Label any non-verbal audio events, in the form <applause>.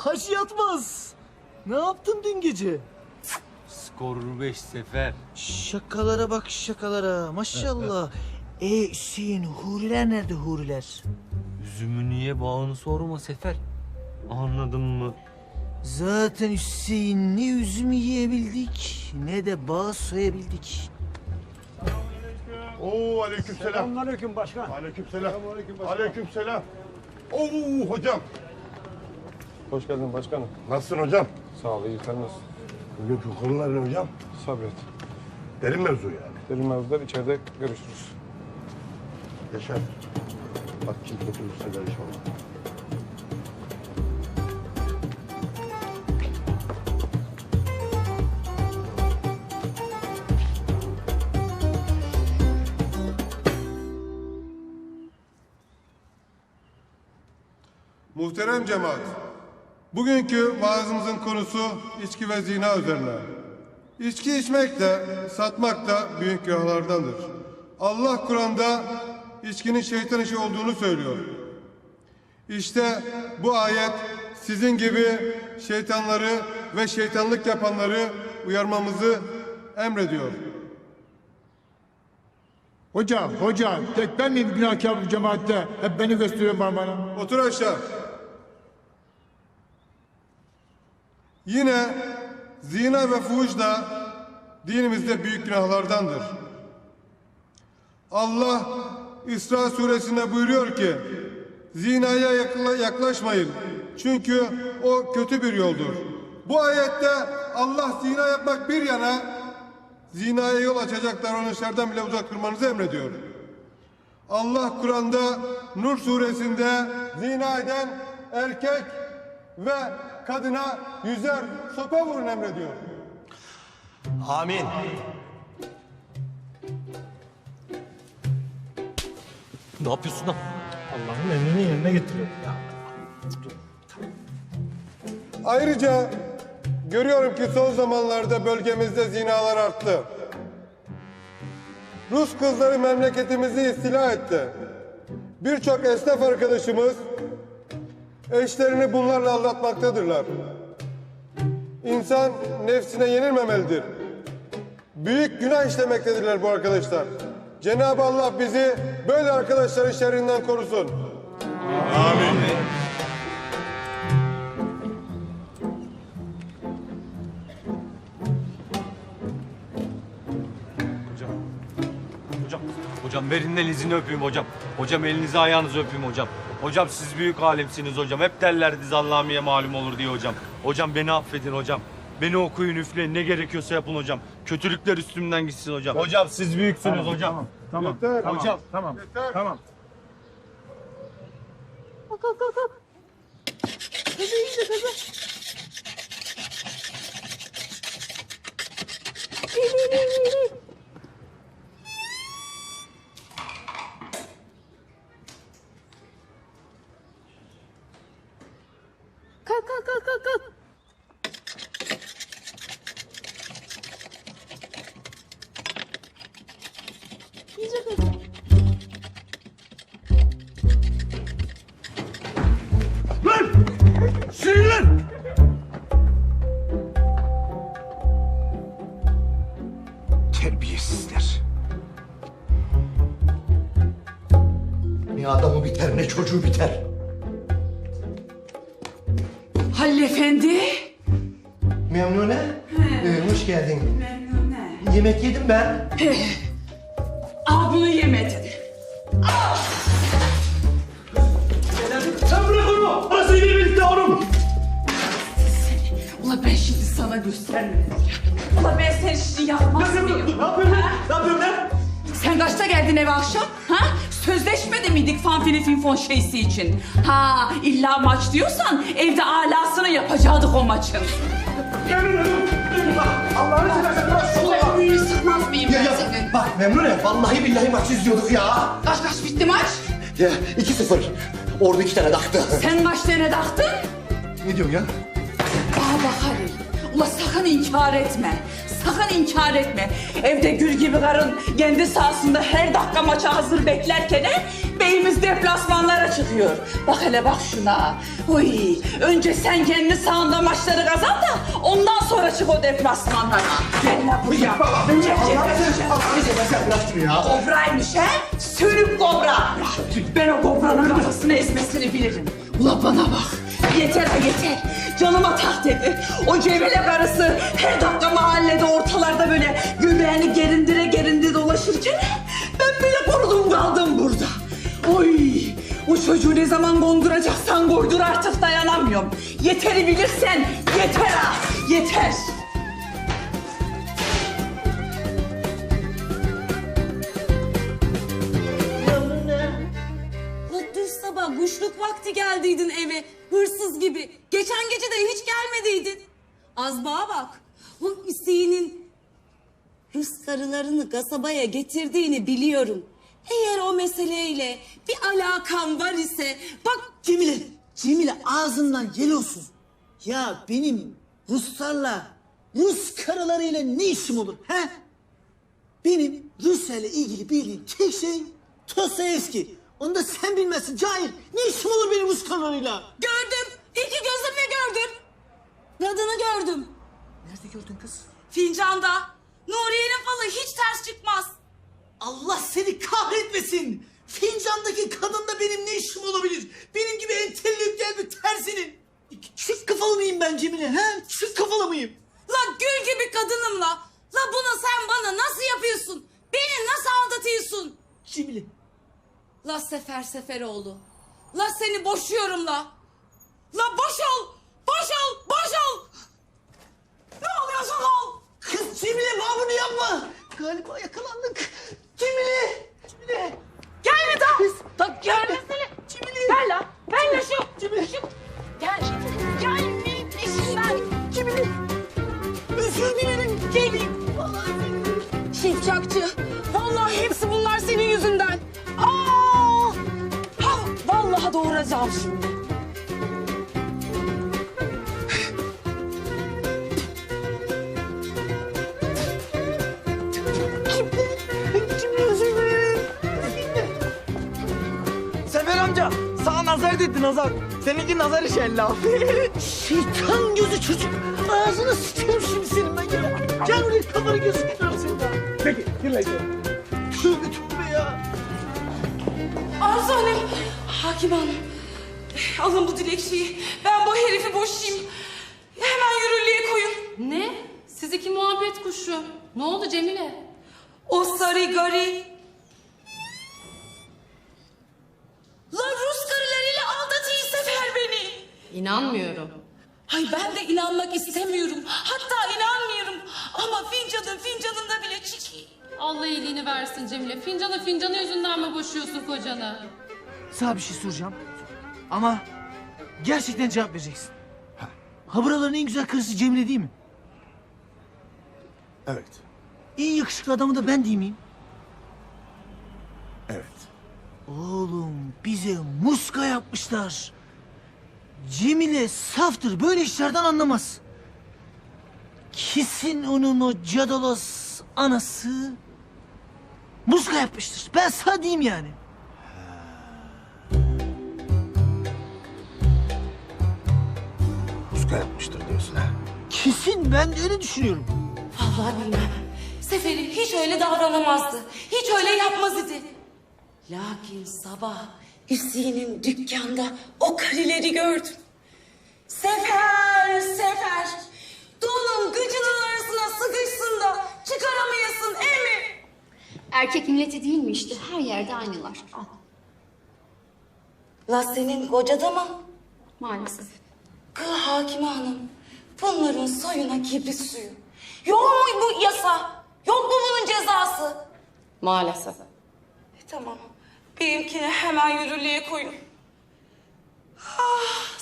Hacı yatmaz. Ne yaptın dün gece? Skor 5 sefer. Şakalara bak şakalara maşallah. <laughs> e Hüseyin huriler nerede huriler? Üzümü niye bağını sorma sefer. Anladın mı? Zaten Hüseyin ne üzümü yiyebildik ne de bağ soyabildik. Oo aleykümselam. Selamünaleyküm başkan. Aleykümselam. Aleykümselam. Oo hocam. Hoş geldin başkanım. Nasılsın hocam? Sağ ol, iyi sen nasılsın? Bugünkü konular ne hocam? Sabret. Derin mevzu yani. Derin mevzular içeride görüşürüz. Yaşar. Bak kim kötülükse karışma. Muhterem cemaat, bugünkü vaazımızın konusu içki ve zina üzerine. İçki içmek de, satmak da büyük günahlardandır. Allah Kur'an'da içkinin şeytan işi olduğunu söylüyor. İşte bu ayet sizin gibi şeytanları ve şeytanlık yapanları uyarmamızı emrediyor. Hocam, hocam, tek ben miyim günahkar bu cemaatte? Hep beni gösteriyor bana. Otur aşağı. Yine zina ve fuhuş da dinimizde büyük günahlardandır. Allah İsra suresinde buyuruyor ki zinaya yakla- yaklaşmayın çünkü o kötü bir yoldur. Bu ayette Allah zina yapmak bir yana zinaya yol açacak davranışlardan bile uzak durmanızı emrediyor. Allah Kur'an'da Nur suresinde zina eden erkek ve kadına yüzer sopa vurun emrediyor. Amin. Ne yapıyorsun lan? Allah'ın emrini yerine getiriyor. Ayrıca görüyorum ki son zamanlarda bölgemizde zinalar arttı. Rus kızları memleketimizi istila etti. Birçok esnaf arkadaşımız eşlerini bunlarla aldatmaktadırlar. İnsan nefsine yenilmemelidir. Büyük günah işlemektedirler bu arkadaşlar. Cenab-ı Allah bizi böyle arkadaşların şerrinden korusun. Hocam. Verin elinizi öpeyim hocam. Hocam elinizi ayağınızı öpeyim hocam. Hocam siz büyük alemsiniz hocam. Hep derlerdi zallamiye malum olur diye hocam. Hocam beni affedin hocam. Beni okuyun üfleyin ne gerekiyorsa yapın hocam. Kötülükler üstümden gitsin hocam. Hocam siz büyüksünüz hocam. Tamam, Yeter. tamam, Hocam. tamam, tamam. Kalk İyice kalk. Terbiyesizler. Ne adamı biter ne çocuğu biter. Halil Efendi. Memnune. Ee, hoş geldin. Memnune. Yemek yedim ben. Göstermedim. Ula ben seni şimdi yapmaz mıyım? Ne yapıyorsun? Ne yapıyorsun lan? Sen kaçta geldin eve akşam? Ha? Sözleşmedi miydik fanfini finfon şeysi için? Ha illa maç diyorsan evde alasını yapacaktık o maçın. Allah'ını seversen bırak şunu ya. Sıkmaz mıyım ben seni? bak Memnune vallahi billahi maç izliyorduk ya. Kaç kaç bitti maç? Ya 2-0. Orada iki tane taktı. Sen kaç tane taktın? Ne diyorsun ya? Aa bak Halil. Ula sakın inkar etme. Sakın inkar etme. Evde gül gibi karın kendi sahasında her dakika maça hazır beklerken beyimiz deplasmanlara çıkıyor. Bak hele bak şuna. Uy, önce sen kendi sahanda maçları kazan da ondan sonra çık o deplasmanlara. Gel lan buraya. Önce Kobraymış he? Sürük kobra. Ben o kobranın kafasını esmesini bilirim. Ula bana bak. Yeter ha yeter. Canıma tak dedi. O Cemile karısı her dakika mahallede ortalarda böyle göbeğini gerindire gerindire dolaşırken ben böyle kurudum kaldım burada. Oy! O çocuğu ne zaman konduracaksan koydur artık dayanamıyorum. Yeteri bilirsen yeter ha! Yeter! La dün sabah kuşluk vakti geldiydin eve. Hırsız gibi. Geçen gece de hiç gelmediydin. Az bağa bak. Bu Hüseyin'in Rus karılarını kasabaya getirdiğini biliyorum. Eğer o meseleyle bir alakan var ise bak Cemile, Cemile ağzından yel olsun. Ya benim Ruslarla, Rus karılarıyla ne işim olur he? Benim Rusya ile ilgili bildiğim tek şey Dostoyevski. Onu da sen bilmezsin cahil. Ne işim olur benim Rus karılarıyla? gördüm. İki gözümle gördüm. Kadını gördüm. Nerede gördün kız? Fincanda. Nuriye'nin falı hiç ters çıkmaz. Allah seni kahretmesin. Fincandaki kadında benim ne işim olabilir? Benim gibi entelektüel bir tersinin. Çık kafalı mıyım ben Cemile he? Çık kafalı mıyım? La gül gibi kadınım la. La bunu sen bana nasıl yapıyorsun? Beni nasıl aldatıyorsun? Cemile. La sefer sefer oldu. La seni boşuyorum la. La boş ol. Boş ol. Boş ol. Ne oluyorsun ol? Kız Cemile bana bunu yapma. Galiba yakalandık. Cemile. Cemile. Gelme daha. Kız. Da gelmesene. Cemile. Ver la. Ver la şu. Cemile. Gel. Nazar dedi nazar. Seninki nazar işi ella. <laughs> Şeytan gözü çocuk. Ağzını sıçarım şimdi senin ben gel. Gel buraya kafanı gözünü kırarım senin daha. Peki dinle. Tövbe tövbe ya. Arzu Hanım. Hakim Hanım. Alın bu dilekçeyi. Ben bu herifi boşayayım. Hemen yürürlüğe koyun. Ne? Siz iki muhabbet kuşu. Ne oldu Cemile? O sarı gari. İnanmıyorum. Ay ben de inanmak istemiyorum. Hatta inanmıyorum. Ama fincanın fincanında bile çiki. Allah iyiliğini versin Cemile. Fincanı fincanı yüzünden mi boşuyorsun kocanı? Sana bir şey soracağım. Ama gerçekten cevap vereceksin. Ha buraların en güzel karısı Cemile değil mi? Evet. En yakışıklı adamı da ben değil miyim? Evet. Oğlum bize muska yapmışlar. Cemile saftır böyle işlerden anlamaz. Kesin onun o cadalos anası muska yapmıştır. Ben sana diyeyim yani. Muska yapmıştır diyorsun ha. Kesin ben de öyle düşünüyorum. Vallahi bilmem. Seferi hiç öyle davranamazdı. Hiç öyle yapmaz idi. Lakin sabah Hüseyin'in dükkanda o karileri gördüm. Sefer, sefer. Donun gıcının arasına sıkışsın da çıkaramayasın emi. Erkek milleti değil mi işte? Her yerde aynılar. Al, La senin koca da mı? maalesef. Kız hakime hanım. Bunların soyuna kibrit suyu. Yok mu bu yasa? Yok mu bunun cezası? Maalesef. E, tamam. Benimkini hemen yürürlüğe koyun. Ah.